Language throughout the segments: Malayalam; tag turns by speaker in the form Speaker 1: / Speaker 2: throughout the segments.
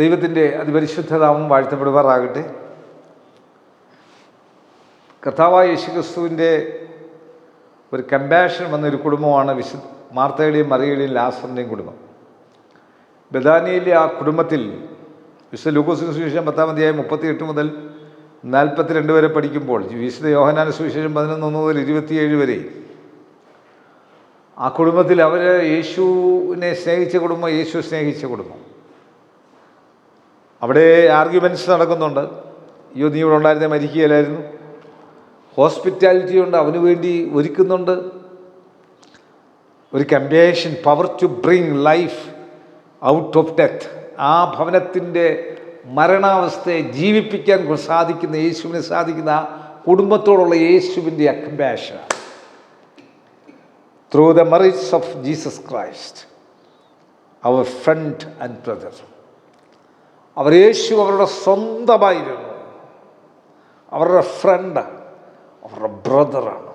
Speaker 1: ദൈവത്തിന്റെ അതിപരിശുദ്ധതാമം വാഴ്ത്തപ്പെടുമാറാകട്ടെ. കർത്താവായ യേശുക്രിസ്തുവിന്റെ ഒരു കമ്പാഷൻ വന്നൊരു കുടുംബമാണ് വിശു മാർത്തയുടെയും മറിയുടെയും ലാസറിന്റെയും കുടുംബം. ബദാനിയിലെ ആ കുടുംബത്തിൽ വിശുദ്ധ ലൂക്കോസിന് സുവിശേഷം പത്താം അധ്യായം മുപ്പത്തി എട്ട് മുതൽ നാൽപ്പത്തിരണ്ട് വരെ പഠിക്കുമ്പോൾ വിശുദ്ധ യോഹനാന സുവിശേഷം പതിനൊന്ന് മുതൽ ഇരുപത്തിയേഴ് വരെ ആ കുടുംബത്തിൽ അവർ യേശുവിനെ സ്നേഹിച്ച കുടുംബം യേശു സ്നേഹിച്ച കുടുംബം. അവിടെ ആർഗ്യുമെന്റ്സ് നടക്കുന്നുണ്ട്. അയ്യോ നീ ഇവിടെ ഉണ്ടായിരുന്നേ മരിക്കുകയില്ലായിരുന്നു. ഹോസ്പിറ്റാലിറ്റി ഉണ്ട് അവന് വേണ്ടി ഒരുക്കുന്നുണ്ട്. ഒരു compassion power to bring life out of death ആ ഭവനത്തിന്റെ മരണാവസ്ഥയെ ജീവിപ്പിക്കാൻ സാധിക്കുന്ന യേശുവിന് സാധിക്കുന്ന ആ കുടുംബത്തോടുള്ള യേശുവിന്റെ compassion through the merits of Jesus Christ our friend and brother അവർ യേശു അവരുടെ സ്വന്തമായിരുന്നു. അവരുടെ ഫ്രണ്ട് അവരുടെ ബ്രദറാണ്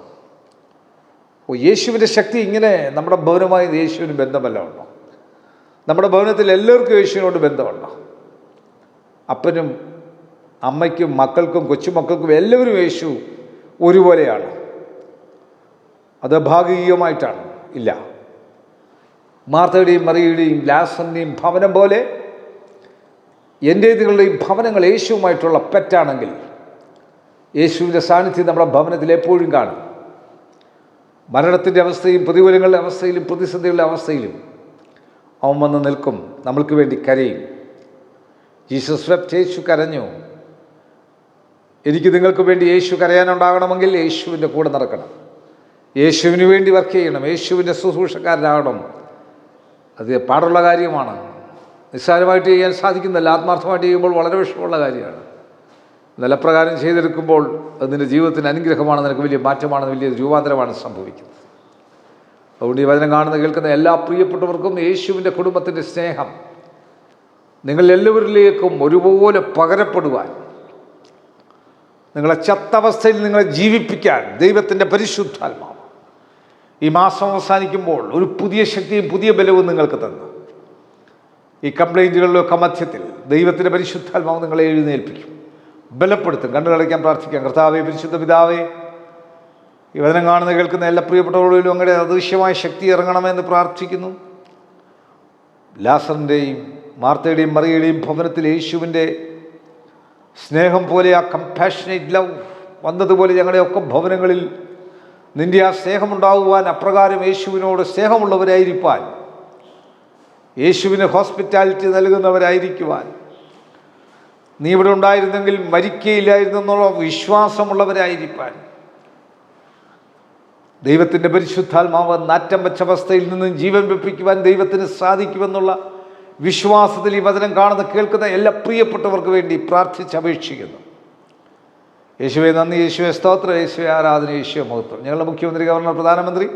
Speaker 1: ഓ യേശുവിന്റെ ശക്തി ഇങ്ങനെ നമ്മുടെ ഭവനമായി യേശുവിന് ബന്ധമല്ല ഉണ്ടോ? നമ്മുടെ ഭവനത്തിൽ എല്ലാവർക്കും യേശുവിനോട് ബന്ധമുണ്ടോ? അപ്പനും അമ്മയ്ക്കും മക്കൾക്കും കൊച്ചുമക്കൾക്കും എല്ലാവരും യേശു ഒരുപോലെയാണ്. അത് ഭാഗികമായിട്ടാണ്. ഇല്ല. മാർത്തയുടെയും മറിയുടെയും ലാസറിന്റെയും ഭവനം പോലെ എന്റേതുകളുടെയും ഭവനങ്ങൾ യേശുവുമായിട്ടുള്ള പെറ്റാണെങ്കിൽ യേശുവിന്റെ സാന്നിധ്യം നമ്മുടെ ഭവനത്തിൽ എപ്പോഴും കാണും. മരണത്തിന്റെ അവസ്ഥയും പ്രതികൂലങ്ങളുടെ അവസ്ഥയിലും പ്രതിസന്ധികളുടെ അവസ്ഥയിലും അവൻ വന്ന് നിൽക്കും. നമ്മൾക്ക് വേണ്ടി കരയും. ജീസസ് വെപ്റ്റ് യേശു കരഞ്ഞു. എനിക്ക് നിങ്ങൾക്ക് വേണ്ടി യേശു കരയാനുണ്ടാകണമെങ്കിൽ യേശുവിന്റെ കൂടെ നടക്കണം. യേശുവിന് വേണ്ടി വർക്ക് ചെയ്യണം. യേശുവിന്റെ ശുശ്രൂഷക്കാരനാകണം. അത് പാടുള്ള കാര്യമാണ്. നിസ്സാരമായിട്ട് ചെയ്യാൻ സാധിക്കുന്നില്ല ആത്മാർത്ഥമായിട്ട് ചെയ്യുമ്പോൾ വളരെ വിഷമമുള്ള കാര്യമാണ്. നിലപ്രകാരം ചെയ്തെടുക്കുമ്പോൾ അത് നിന്റെ ജീവിതത്തിന് അനുഗ്രഹമാണ് നിനക്ക് വലിയ മാറ്റമാണ് വലിയ രൂപാന്തരമാണ് സംഭവിക്കുന്നത്. അതുകൊണ്ട് ഈ വചനം കാണുന്ന കേൾക്കുന്ന എല്ലാ പ്രിയപ്പെട്ടവർക്കും യേശുവിന്റെ കുടുംബത്തിന്റെ സ്നേഹം നിങ്ങൾ എല്ലാവരിലേക്കും ഒരുപോലെ പകരപ്പെടുവാൻ നിങ്ങളെ ചത്തവസ്ഥയിൽ നിങ്ങളെ ജീവിപ്പിക്കാൻ ദൈവത്തിന്റെ പരിശുദ്ധാത്മാവ് ഈ മാസം അവസാനിക്കുമ്പോൾ ഒരു പുതിയ ശക്തിയും പുതിയ ബലവും നിങ്ങൾക്ക് തന്നു. ഈ കംപ്ലൈന്റുകളിലൊക്കെ മധ്യത്തിൽ ദൈവത്തിന്റെ പരിശുദ്ധാത്മാവ് നിങ്ങളെ എഴുന്നേൽപ്പിക്കും. ബലപ്പെടുത്തും. കണ്ടു കളിക്കാൻ പ്രാർത്ഥിക്കാം. കർത്താവെ പരിശുദ്ധ പിതാവേ ഈ വചനം കാണുന്ന കേൾക്കുന്ന എല്ലാ പ്രിയപ്പെട്ടവരോടും അങ്ങയുടെ അദൃശ്യമായ ശക്തി ഇറങ്ങണമെന്ന് പ്രാർത്ഥിക്കുന്നു. ലാസറിന്റെയും മാർത്തയുടെയും മറിയുടെയും ഭവനത്തിൽ യേശുവിന്റെ സ്നേഹം പോലെ ആ കമ്പാഷനേറ്റ് ലവ് വന്നതുപോലെ ഞങ്ങളുടെയൊക്കെ ഭവനങ്ങളിൽ നിന്റെ ആ സ്നേഹമുണ്ടാകുവാൻ അപ്രകാരം യേശുവിനോട് സ്നേഹമുള്ളവരായിരിക്കാൻ യേശുവിന് ഹോസ്പിറ്റാലിറ്റി നൽകുന്നവരായിരിക്കുവാൻ. നീ ഇവിടെ ഉണ്ടായിരുന്നെങ്കിൽ മരിക്കയില്ലായിരുന്നു എന്നുള്ള വിശ്വാസമുള്ളവരായിരിക്കാൻ. ദൈവത്തിന്റെ പരിശുദ്ധാത്മാവ് നാറ്റം വെച്ച അവസ്ഥയിൽ നിന്നും ജീവൻ വെപ്പിക്കുവാൻ ദൈവത്തിന് സാധിക്കുമെന്നുള്ള വിശ്വാസത്തിൽ ഈ വചനം കാണുന്ന കേൾക്കുന്ന എല്ലാ പ്രിയപ്പെട്ടവർക്ക് വേണ്ടി പ്രാർത്ഥിച്ചപേക്ഷിക്കുന്നു യേശുവെ നന്ദി. യേശുവെ സ്തോത്ര. യേശുവെ ആരാധന. യേശുവെ മഹത്വം. ഞങ്ങളുടെ മുഖ്യമന്ത്രി ഗവർണർ പ്രധാനമന്ത്രി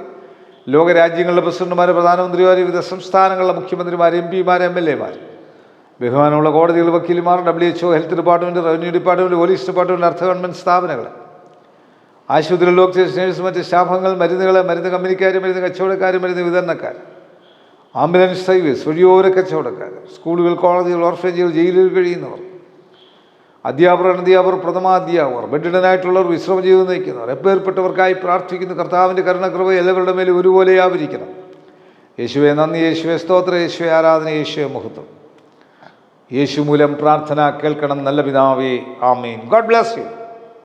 Speaker 1: ലോകരാജ്യങ്ങളുടെ പ്രസിഡന്റുമാർ പ്രധാനമന്ത്രിമാർ വിവിധ സംസ്ഥാനങ്ങളിലെ മുഖ്യമന്ത്രിമാർ എം പിമാർ എം എൽ എമാർ ബഹുമാനമുള്ള കോടതികൾ വക്കീലുമാർ W H O health department revenue department police department അർത്ഥ ഗവൺമെന്റ് സ്ഥാപനങ്ങൾ. ആശുപത്രി ഡോക്ടേഴ്സ് നേഴ്സ് മറ്റ് സ്റ്റാഫുകൾ മരുന്നുകൾ മരുന്ന് കമ്പനിക്കാർ മരുന്ന് കച്ചവടക്കാർ മരുന്ന് വിതരണക്കാർ. ആംബുലൻസ് സർവീസ് വഴിയോര കച്ചവടക്കാർ. സ്കൂളുകൾ കോളേജുകൾ ഓർഫനേജുകൾ ജയിലുകൾ കഴിയുന്നവർ. അധ്യാപകർ അനധ്യാപകർ പ്രഥമാധ്യാപകർ. ബെഡിഡനായിട്ടുള്ളവർ വിശ്രമ ജീവിതം നയിക്കുന്നവർ എപ്പേർപ്പെട്ടവർക്കായി പ്രാർത്ഥിക്കുന്ന. കർത്താവിന്റെ കരുണകൃപ എല്ലാവരുടെ മേലും ഒരുപോലെ ആവരിക്കണം. യേശുവെ നന്ദി യേശുവെ സ്തോത്ര യേശുവെ ആരാധന യേശുവെ മുഹത്വം യേശു മൂലം പ്രാർത്ഥന കേൾക്കണം. നല്ല പിതാവേ ആമീൻ. God bless you.